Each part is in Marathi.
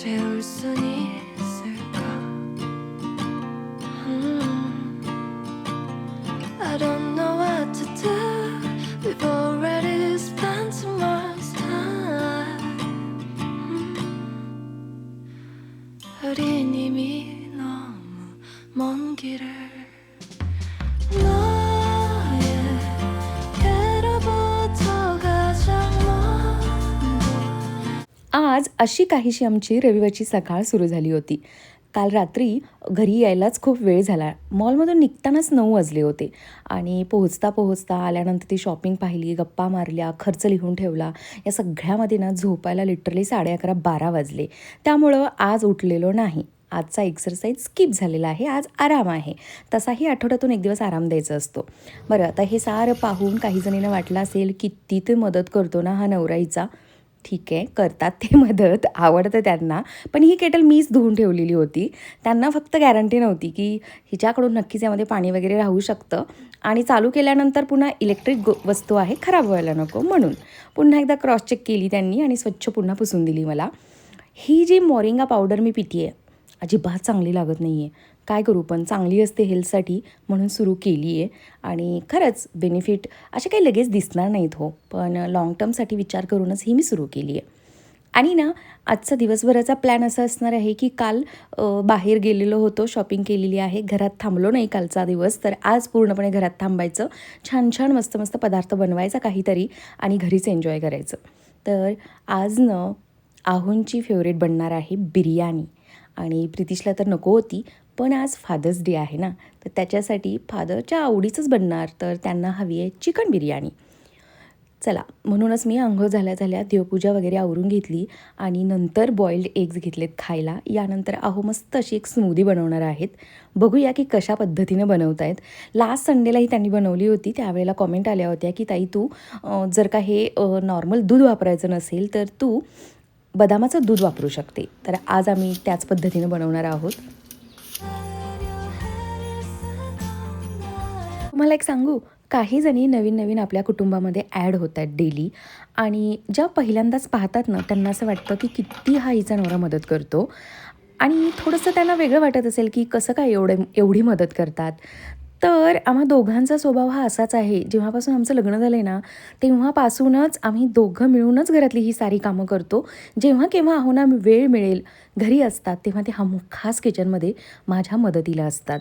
세울 순이 आज अशी काहीशी आमची रविवारची सकाळ सुरू झाली होती. काल रात्री घरी यायलाच खूप वेळ झाला. मॉलमधून निघतानाच नऊ वाजले होते आणि पोहोचता पोहोचता आल्यानंतर ती शॉपिंग पाहिली गप्पा मारल्या खर्च लिहून ठेवला. या सगळ्यामध्ये ना झोपायला लिटरली साडे अकरा बारा वाजले. त्यामुळं आज उठलेलो नाही. आजचा एक्सरसाइज स्किप झालेला आहे. आज आराम आहे. तसाही आठवड्यातून एक दिवस आराम द्यायचा असतो. बरं आता हे सारं पाहून काही जणींना वाटलं असेल किती ते मदत करतो ना हा नवराईचा ठीक आहे करतात ते मदत आवडतं त्यांना. पण ही केटल मीच धुवून ठेवलेली होती. त्यांना फक्त गॅरंटी नव्हती की हिच्याकडून नक्कीच यामध्ये पाणी वगैरे राहू शकतं. आणि चालू केल्यानंतर पुन्हा इलेक्ट्रिक गो वस्तू आहे खराब व्हायला नको म्हणून. पुन्हा एकदा क्रॉस चेक केली त्यांनी आणि स्वच्छ पुन्हा पुसून दिली मला. ही जी मोरिंगा पावडर मी पिती आहे अजिबात चांगली लागत नाही आहे काय करू पण चांगली असते हेल्थसाठी म्हणून सुरू केली आहे आणि खरंच बेनिफिट असे काही लगेच दिसणार नाहीत हो. पण लाँग टर्मसाठी विचार करूनच ही मी सुरू केली आहे आणि ना आजचा दिवसभराचा प्लॅन असा असणार आहे की काल बाहेर गेलेलो होतो शॉपिंग केलेली आहे. घरात थांबलो नाही कालचा दिवस. तर आज पूर्णपणे घरात थांबायचं. छान छान मस्त मस्त पदार्थ बनवायचा काहीतरी आणि घरीच एन्जॉय करायचं. तर आज न आहोंची फेवरेट बनणार आहे बिर्याणी. आणि प्रितिशला तर नको होती पण आज फादर्स डे आहे ना तर त्याच्यासाठी फादरच्या आवडीचंच बनणार तर त्यांना हवी आहे चिकन बिर्याणी. चला म्हणूनच मी आंघोळ झाल्या झाल्या देवपूजा वगैरे आवरून घेतली आणि नंतर बॉईल्ड एग्ज घेतलेत खायला. यानंतर अहो मस्त अशी एक स्मूदी बनवणार आहेत. बघूया की कशा पद्धतीनं बनवत आहेत लास्ट संडेलाही त्यांनी बनवली होती. त्यावेळेला कॉमेंट आल्या होत्या की ताई तू जर का हे नॉर्मल दूध वापरायचं नसेल तर तू बदामाचं दूध वापरू शकते. तर आज आम्ही त्याच पद्धतीनं बनवणार आहोत. तुम्हाला एक सांगू काही जणी नवीन नवीन आपल्या कुटुंबामध्ये ॲड होत आहेत डेली आणि ज्या पहिल्यांदाच पाहतात ना त्यांना असं वाटतं की किती हा हिचा नवरा मदत करतो. आणि थोडंसं त्यांना वेगळं वाटत असेल की कसं काय एवढं एवढी मदत करतात. तर आम्हा दोघांचा स्वभाव हा असाच आहे. जेव्हापासून आमचं लग्न झालं आहे ना तेव्हापासूनच आम्ही दोघं मिळूनच घरातली ही सारी कामं करतो. जेव्हा केव्हा आहोना वेळ मिळेल घरी असतात तेव्हा ते हा खास किचनमध्ये माझ्या मदतीला असतात.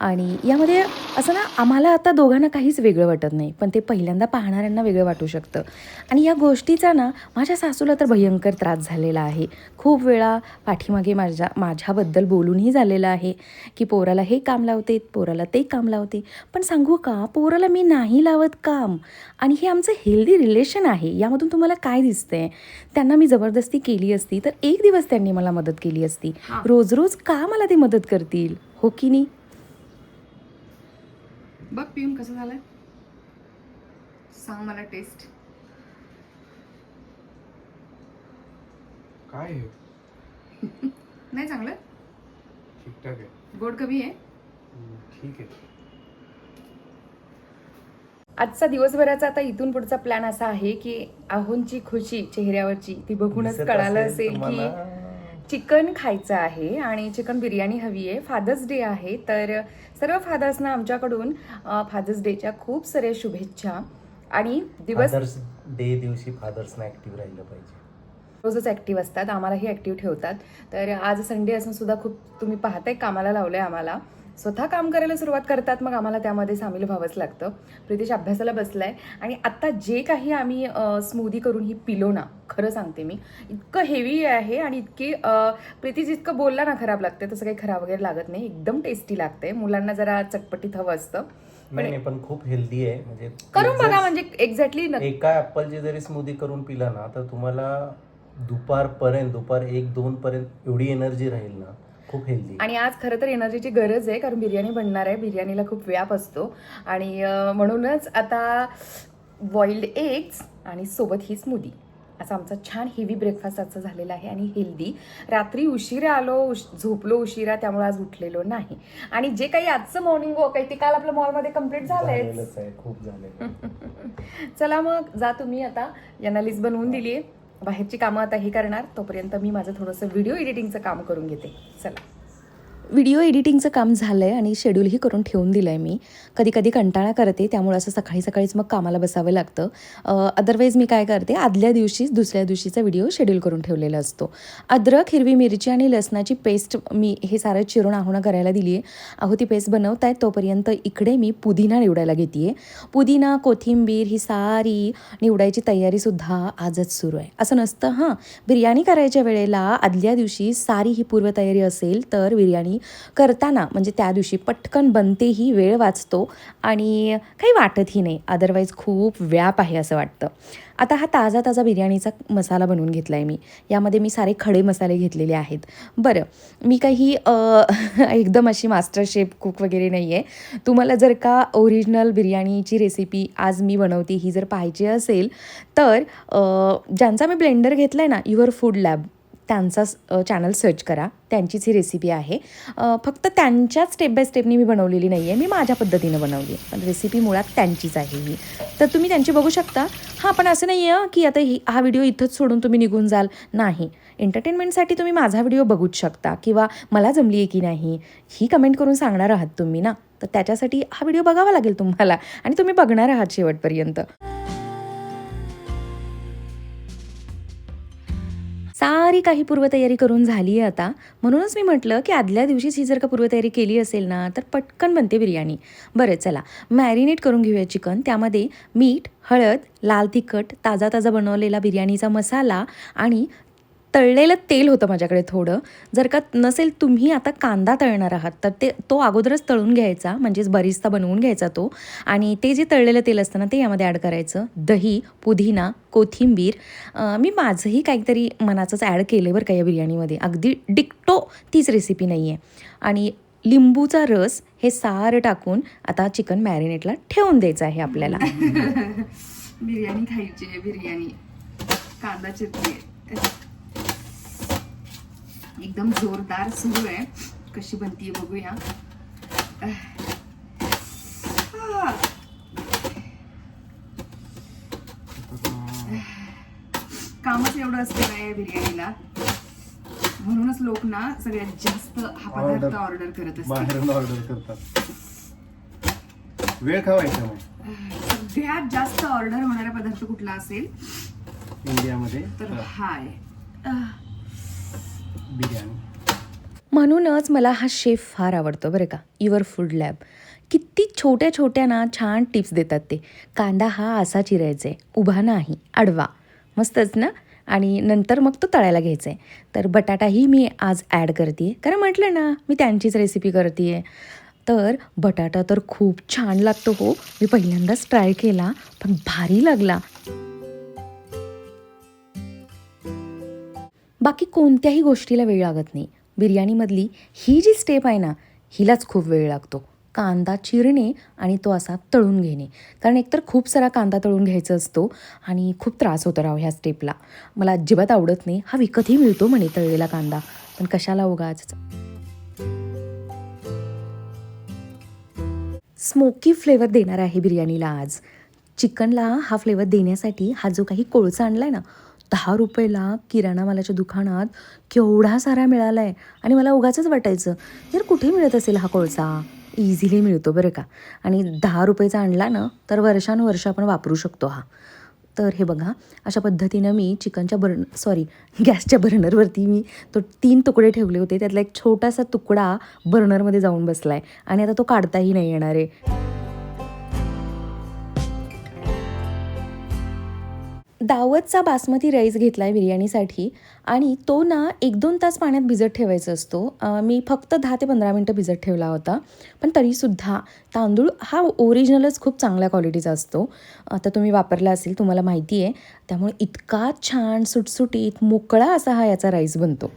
आणि यामध्ये असं ना आम्हाला आता दोघांना काहीच वेगळं वाटत नाही पण ते पहिल्यांदा पाहणाऱ्यांना वेगळं वाटू शकतं. आणि या गोष्टीचा ना माझ्या सासूला तर भयंकर त्रास झालेला आहे. खूप वेळा पाठीमागे माझ्या माझ्याबद्दल बोलूनही झालेलं आहे की पोराला हे काम लावते पोराला ते काम लावते पण सांगू का पोराला मी नाही लावत काम. आणि हे आमचं हेल्दी रिलेशन आहे. यामधून तुम्हाला काय दिसतंय? त्यांना मी जबरदस्ती केली असती तर एक दिवस त्यांनी मला मदत केली असती. रोज रोज का मला ते मदत करतील? हो की नाही? बघ पिऊन कसं झालंय. सांग मला टेस्ट काय आहे नाही चांगलं? ठीकठाक आहे. गोड कमी आहे? हम्म, ठीक आहे. आजचा दिवसभराचा आता इथून पुढचा प्लॅन असा आहे की आहोंची खुशी चेहऱ्यावरची ती बघूनच कळालं असेल की. चिकन खायचं आहे आणि चिकन बिर्याणी हवी आहे. फादर्स डे आहे. तर सर्व फादर्सना आमच्याकडून फादर्स डेच्या खूप साऱ्या शुभेच्छा. आणि दिवस डे दिवशी फादर्सना ऍक्टिव्ह राहिलं पाहिजे. रोजच ॲक्टिव्ह असतात. आम्हालाही ॲक्टिव्ह ठेवतात. तर आज संडे असून सुद्धा खूप तुम्ही पाहताय कामाला लावलंय आम्हाला. स्वतः काम करायला सुरुवात करतात मग आम्हाला त्यामध्ये सामील व्हावंच लागतं. प्रितेश अभ्यासाला बसलाय आणि आत्ता जे काही आम्ही स्मूदी करून ही पिलो ना खरं सांगते मी इतकं हेवी आहे आणि इतकी अ, प्रितीज इतकं बोलला ना खराब लागते तसं काही खराब वगैरे लागत नाही एकदम टेस्टी लागते मुलांना जरा चटपटीत हवं असतं. नाही पण खूप हेल्दी आहे म्हणजे करून बघा म्हणजे एक्झॅक्टली एका ऍपलची जरी स्मूदी करून पिला ना तर तुम्हाला दुपारपर्यंत दुपार एक दोन पर्यंत एवढी एनर्जी राहील ना खूप हेल्दी आणि आज खरं तर एनर्जीची गरज आहे कारण बिर्याणी बनणार आहे. बिर्याणीला खूप व्याप असतो. आणि म्हणूनच आता बॉइल्ड एग्स आणि सोबत ही स्मूदी असा आमचा छान हेवी ब्रेकफास्ट आजचा झालेला आहे आणि हेल्दी रात्री उशिरा आलो उश झोपलो उशिरा त्यामुळे आज उठलेलो नाही. आणि जे काही आजचं मॉर्निंग वॉक आहे ते काल आपल्या मॉलमध्ये कंप्लीट झालंय. खूप आहे. चला मग जा तुम्ही आता. यांना लिस्ट बनवून दिली आहे बाहेरची कामं आता हे करणार तोपर्यंत मी माझं थोडंसं व्हिडिओ एडिटिंगचं काम करून घेते. चला. व्हिडिओ एडिटिंगचं काम झालं आहे आणि शेड्यूलही करून ठेवून दिलं आहे मी. कधी कधी कंटाळा करते त्यामुळे असं सकाळी सकाळीच मग कामाला बसावं लागतं. अदरवाईज मी काय करते आदल्या दिवशीच दुसऱ्या दिवशीचा व्हिडिओ शेड्यूल करून ठेवलेला असतो. अद्रक हिरवी मिरची आणि लसणाची पेस्ट मी हे सारं चिरून आहोणं करायला दिली आहे अहो ती पेस्ट बनवत आहे तोपर्यंत इकडे मी पुदिना निवडायला घेते आहे पुदिना कोथिंबीर ही सारी निवडायची तयारीसुद्धा आजच सुरू आहे. असं नसतं हां. बिर्याणी करायच्या वेळेला आदल्या दिवशी सारी ही पूर्वतयारी असेल तर बिर्याणी करताना म्हणजे त्या दिवशी पटकन बनतेही वेळ वाचतो आणि काही वाटतही नाही. अदरवाईज खूप व्याप आहे असं वाटतं. आता हा ताजा ताजा बिर्याणीचा मसाला बनवून घेतला आहे मी. यामध्ये मी सारे खडे मसाले घेतलेले आहेत. बरं मी काही एकदम अशी मास्टर शेफ कुक वगैरे नाही आहे तुम्हाला जर का ओरिजिनल बिर्याणीची रेसिपी आज मी बनवते ही जर पाहिजे असेल तर ज्यांचा मी ब्लेंडर घेतला आहे ना युअर फूड लॅब त्यांचा चॅनल सर्च करा. त्यांचीच ही रेसिपी आहे. फक्त त्यांच्याच स्टेप बाय स्टेपनी मी बनवलेली नाही आहे मी माझ्या पद्धतीनं बनवली आहे. पण रेसिपी मुळात त्यांचीच आहे ही. तर तुम्ही त्यांची बघू शकता. हां पण असं नाही आहे की आता ही हा व्हिडिओ इथंच सोडून तुम्ही निघून जाल. नाही. एंटरटेनमेंटसाठी तुम्ही माझा व्हिडिओ बघूच शकता. किंवा मला जमली आहे की नाही ही कमेंट करून सांगणार आहात तुम्ही ना? तर त्याच्यासाठी हा व्हिडिओ बघावा लागेल तुम्हाला. आणि तुम्ही बघणार आहात शेवटपर्यंत. सारी काही पूर्वतयारी करून झाली आहे आता. म्हणूनच मी म्हटलं की आदल्या दिवशीच ही जर का पूर्वतयारी केली असेल ना तर पटकन बनते बिर्याणी. बरं चला. मॅरिनेट करून घेऊया चिकन. त्यामध्ये मीठ हळद लाल तिखट ताजा ताजा बनवलेला बिर्याणीचा मसाला आणि तळलेलं तेल होतं माझ्याकडे थोडं. जर का नसेल तुम्ही आता कांदा तळणार आहात तर ते तो अगोदरच तळून घ्यायचा म्हणजेच बरिस्ता बनवून घ्यायचा तो. आणि ते जे तळलेलं तेल असतं ना ते यामध्ये ॲड करायचं. दही पुदिना कोथिंबीर. मी माझंही काहीतरी मनाचंच ॲड केलं बरं का या बिर्याणीमध्ये. अगदी डिक्टो तीच रेसिपी नाही आहे आणि लिंबूचा रस हे सारं टाकून आता चिकन मॅरिनेटला ठेवून द्यायचं आहे आपल्याला. बिर्याणी खायची आहे बिर्याणी. कांदा चिरते एकदम जोरदार सुरू आहे. कशी बनतीये बघूया. कामच एवढं असतं काय बिर्याणीला. म्हणूनच लोक ना सगळ्यात जास्त हा पदार्थ. ऑर्डर करत असतात. बाहेरून ऑर्डर करतात. वेळ खावायचा सगळ्यात जास्त ऑर्डर होणारा पदार्थ कुठला असेल? इंडियामध्ये तर हा. आहे बिर्याणी. म्हणूनच मला हा शेफ फार आवडतो बरं का युअर फूड लॅब. किती छोट्या छोट्या ना छान टिप्स देतात ते. कांदा हा असा चिरायचा आहे उभा नाही आडवा. मस्तच ना? आणि नंतर मग तो तळायला घ्यायचा आहे तर बटाटाही मी आज ॲड करते कारण म्हटलं ना मी त्यांचीच रेसिपी करते आहे तर बटाटा तर खूप छान लागतो हो. मी पहिल्यांदाच ट्राय केला पण भारी लागला. बाकी कोणत्याही गोष्टीला वेळ लागत नाही. बिर्याणीमधली ही जी स्टेप आहे ना हिलाच खूप वेळ लागतो. कांदा चिरणे आणि तो असा तळून घेणे. कारण एकतर खूप सारा कांदा तळून घ्यायचा असतो आणि खूप त्रास होतो राव ह्या स्टेपला मला अजिबात आवडत नाही. हा विकतही मिळतो म्हणे तळलेला कांदा. पण कशाला उगाच? स्मोकी फ्लेवर देणार आहे बिर्याणीला आज. चिकनला हा फ्लेवर देण्यासाठी हा जो काही कोळसा आणला आहे ना दहा रुपयेला किराणा मालाच्या दुकानात केवढा सारा मिळाला आहे आणि मला उगाचंच वाटायचं यार कुठे मिळत असेल हा कोळसा? इझिली मिळतो बरं का. आणि दहा रुपयेचा आणला ना तर वर्षानुवर्ष आपण वापरू शकतो हा. तर हे बघा अशा पद्धतीनं मी चिकनच्या बर्न सॉरी गॅसच्या बर्नरवरती मी तो तीन तुकडे ठेवले होते. त्यातला एक छोटासा तुकडा बर्नरमध्ये जाऊन बसला आहे आणि आता तो काढताही नाही येणार आहे. दावतचा बासमती राईस घेतला आहे बिर्याणीसाठी आणि तो ना एक दोन तास पाण्यात भिजत ठेवायचा असतो. मी फक्त दहा ते पंधरा मिनटं भिजत ठेवला होता. पण तरीसुद्धा तांदूळ हा ओरिजिनलच खूप चांगल्या क्वालिटीचा असतो. आता तुम्ही वापरला असेल तुम्हाला माहिती आहे. त्यामुळे इतका छान सुटसुटीत मोकळा असा हा याचा राईस बनतो.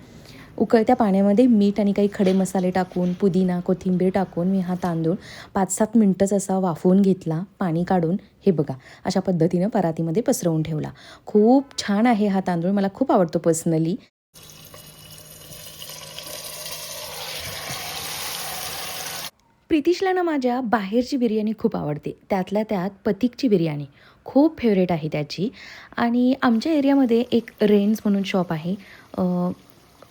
उकळत्या पाण्यामध्ये मीठ आणि काही खडे मसाले टाकून पुदिना कोथिंबीर टाकून मी हा तांदूळ पाच सात मिनटंच असा वाफवून घेतला पाणी काढून. हे बघा अशा पद्धतीनं परातीमध्ये पसरवून ठेवला. खूप छान आहे हा तांदूळ मला खूप आवडतो पर्सनली प्रितिशला ना माझ्या बाहेरची बिर्याणी खूप आवडते. त्यातल्या त्यात पथिकची बिर्याणी खूप फेवरेट आहे त्याची. आणि आमच्या एरियामध्ये एक रेन्स म्हणून शॉप आहे.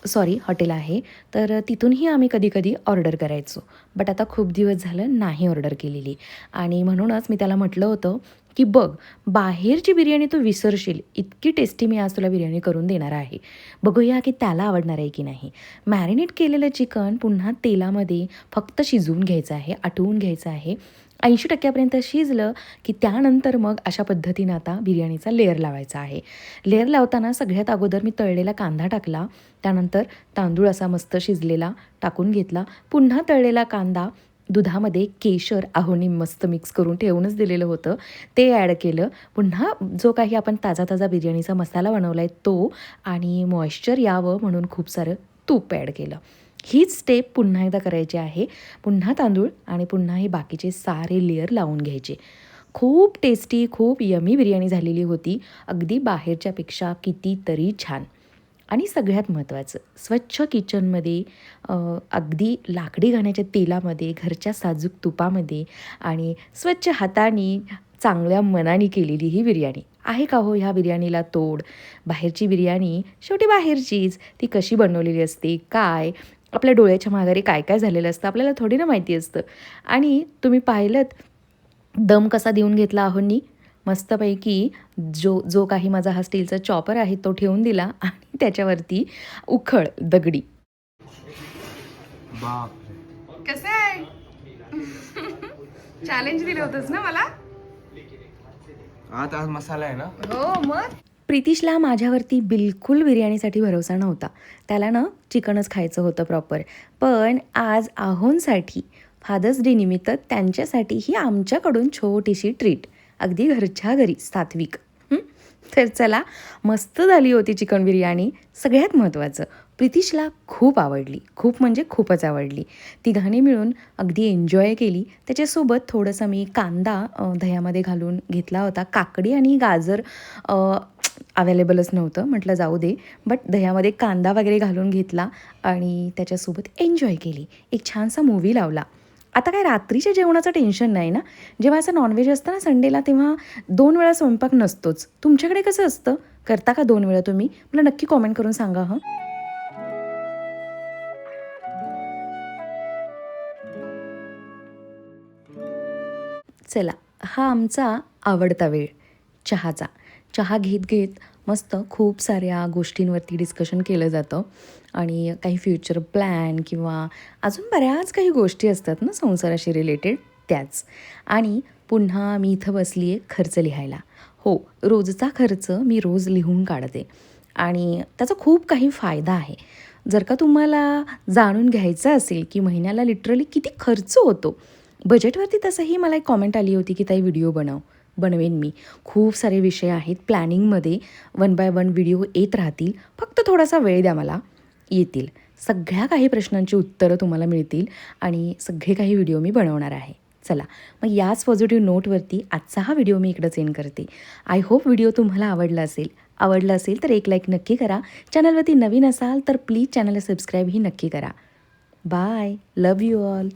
सॉरी हॉटेल आहे. तर तिथूनही आम्ही कधीकधी ऑर्डर करायचो. बट आता खूप दिवस झालं नाही ऑर्डर केलेली. आणि म्हणूनच मी त्याला म्हटलं होतं की बघ बाहेरची बिर्याणी तू विसरशील. इतकी टेस्टी मी आज तुला बिर्याणी करून देणार आहे. बघूया की त्याला आवडणार आहे की नाही. मॅरिनेट केलेलं चिकन पुन्हा तेलामध्ये फक्त शिजवून घ्यायचं आहे आटवून घ्यायचं आहे. ऐंशी टक्क्यापर्यंत शिजलं की त्यानंतर मग अशा पद्धतीनं आता बिर्याणीचा लेअर लावायचा आहे. लेअर लावताना सगळ्यात अगोदर मी तळलेला कांदा टाकला त्यानंतर तांदूळ असा मस्त शिजलेला टाकून घेतला पुन्हा तळलेला कांदा दुधामध्ये केशर आहोणी मस्त मिक्स करून ठेवूनच दिलेलं होतं ते ॲड केलं. पुन्हा जो काही आपण ताजा ताजा बिर्याणीचा मसाला बनवला आहे तो आणि मॉइश्चर यावं म्हणून खूप सारं तूप ॲड केलं. हीच स्टेप पुन्हा एकदा करायची आहे. पुन्हा तांदूळ आणि पुन्हा हे बाकीचे सारे लेअर लावून घ्यायचे. खूप टेस्टी खूप यमी बिर्याणी झालेली होती. अगदी बाहेरच्यापेक्षा कितीतरी छान. आणि सगळ्यात महत्त्वाचं स्वच्छ किचनमध्ये अगदी लाकडी घाण्याच्या तेलामध्ये घरच्या साजूक तुपामध्ये आणि स्वच्छ हाताने चांगल्या मनाने केलेली ही बिर्याणी. आहे का हो ह्या बिर्याणीला तोड? बाहेरची बिर्याणी शेवटी बाहेरचीच. ती कशी बनवलेली असते? काय? आपल्या डोळ्याच्या माघारी काय काय झालेलं असतं आपल्याला थोडी ना माहिती असतं. आणि तुम्ही पाहिलं दम कसा देऊन घेतला आहोंनी मस्तपैकी जो जो काही माझा हा स्टीलचा चॉपर आहे तो ठेवून दिला आणि त्याच्यावरती उखळ दगडी. बाप कसं आहे? चॅलेंज दिलं होतंस ना मला? आता आज मसाला आहे ना? हो मग? प्रितिशला माझ्यावरती बिलकुल बिर्याणीसाठी भरोसा नव्हता. त्याला ना चिकनच खायचं होतं प्रॉपर पण आज आहोंसाठी फादर्स डे निमित्त त्यांच्यासाठी ही आमच्याकडून छोटीशी ट्रीट अगदी घरच्या घरी सात्विक. तर चला मस्त झाली होती चिकन बिर्याणी. सगळ्यात महत्त्वाचं प्रितिशला खूप आवडली. खूप म्हणजे खूपच आवडली. तिघांनी मिळून अगदी एन्जॉय केली. त्याच्यासोबत थोडंसं मी कांदा दह्यामध्ये घालून घेतला होता. काकडी आणि गाजर अवेलेबलच नव्हतं. म्हटलं जाऊ दे. बट दह्यामध्ये कांदा वगैरे घालून घेतला आणि त्याच्यासोबत एन्जॉय केली. एक छानसा मूवी लावला. आता काय रात्रीच्या जेवणाचं टेन्शन नाही ना? जेव्हा असं नॉनव्हेज असतं ना संडेला तेव्हा दोन वेळा स्वयंपाक नसतोच. तुमच्याकडे कसं असतं? करता का दोन वेळा तुम्ही? मला नक्की कॉमेंट करून सांगा हं. चला हा आमचा आवडता वेळ चहाचा. चहा घेत घेत मस्त खूप साऱ्या गोष्टींवरती डिस्कशन केलं जातं. आणि काही फ्युचर प्लॅन किंवा अजून बऱ्याच काही गोष्टी असतात ना संसाराशी रिलेटेड त्याच. आणि पुन्हा मी इथं बसली आहे खर्च लिहायला. हो रोजचा खर्च मी रोज लिहून काढते. आणि त्याचा खूप काही फायदा आहे. जर का तुम्हाला जाणून घ्यायचं असेल की महिन्याला लिटरली किती खर्च होतो बजेटवरती तसंही मला एक कॉमेंट आली होती की ताई व्हिडिओ बनव. बनवेन मी. खूप सारे विषय आहेत. प्लॅनिंगमध्ये वन बाय वन व्हिडिओ येत राहतील. फक्त थोडासा वेळ द्या मला. येतील. सगळ्या काही प्रश्नांची उत्तरं तुम्हाला मिळतील आणि सगळे काही व्हिडिओ मी बनवणार आहे. चला. मग याच पॉझिटिव्ह नोटवरती आजचा हा व्हिडिओ मी इकडंच एंड करते. आय होप व्हिडिओ तुम्हाला आवडला असेल. आवडला असेल तर एक लाईक नक्की करा. चॅनलवरती नवीन असाल तर प्लीज चॅनलला सबस्क्राईबही नक्की करा. Bye love you all